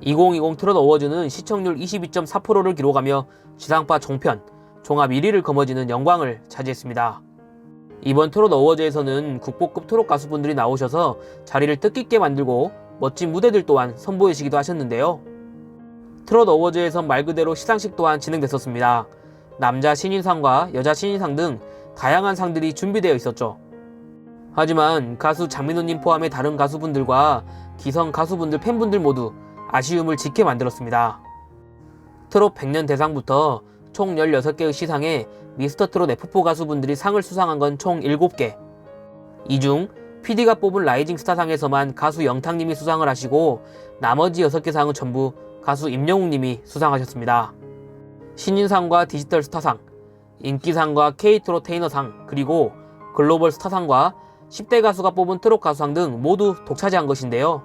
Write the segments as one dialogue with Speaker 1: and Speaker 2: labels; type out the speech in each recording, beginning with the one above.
Speaker 1: 2020 트롯 어워즈는 시청률 22.4%를 기록하며 지상파 종편, 종합 1위를 거머쥐는 영광을 차지했습니다. 이번 트롯 어워즈에서는 국보급 트롯 가수분들이 나오셔서 자리를 뜻깊게 만들고 멋진 무대들 또한 선보이시기도 하셨는데요. 트롯 어워즈에선 말 그대로 시상식 또한 진행됐었습니다. 남자 신인상과 여자 신인상 등 다양한 상들이 준비되어 있었죠. 하지만 가수 장민호님 포함의 다른 가수분들과 기성 가수분들 팬분들 모두 아쉬움을 짓게 만들었습니다. 트롯 100년 대상부터 총 16개의 시상에 미스터 트롯 F4 가수분들이 상을 수상한 건 총 7개. 이 중 PD가 뽑은 라이징 스타상에서만 가수 영탁님이 수상을 하시고 나머지 6개 상은 전부 가수 임영웅님이 수상하셨습니다. 신인상과 디지털 스타상, 인기상과 K트롯 테이너상, 그리고 글로벌 스타상과 10대 가수가 뽑은 트롯 가수상 등 모두 독차지한 것인데요.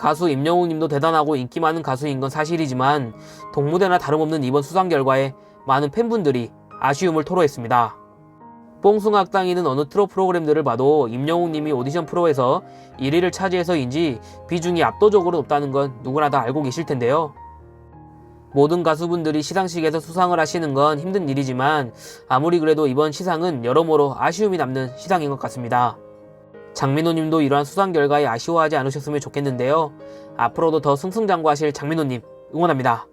Speaker 1: 가수 임영웅 님도 대단하고 인기 많은 가수인 건 사실이지만 동무대나 다름없는 이번 수상 결과에 많은 팬분들이 아쉬움을 토로했습니다. 뽕숭악당이는 어느 트롯 프로그램들을 봐도 임영웅 님이 오디션 프로에서 1위를 차지해서인지 비중이 압도적으로 높다는 건 누구나 다 알고 계실 텐데요. 모든 가수분들이 시상식에서 수상을 하시는 건 힘든 일이지만 아무리 그래도 이번 시상은 여러모로 아쉬움이 남는 시상인 것 같습니다. 장민호 님도 이러한 수상 결과에 아쉬워하지 않으셨으면 좋겠는데요. 앞으로도 더 승승장구하실 장민호 님 응원합니다.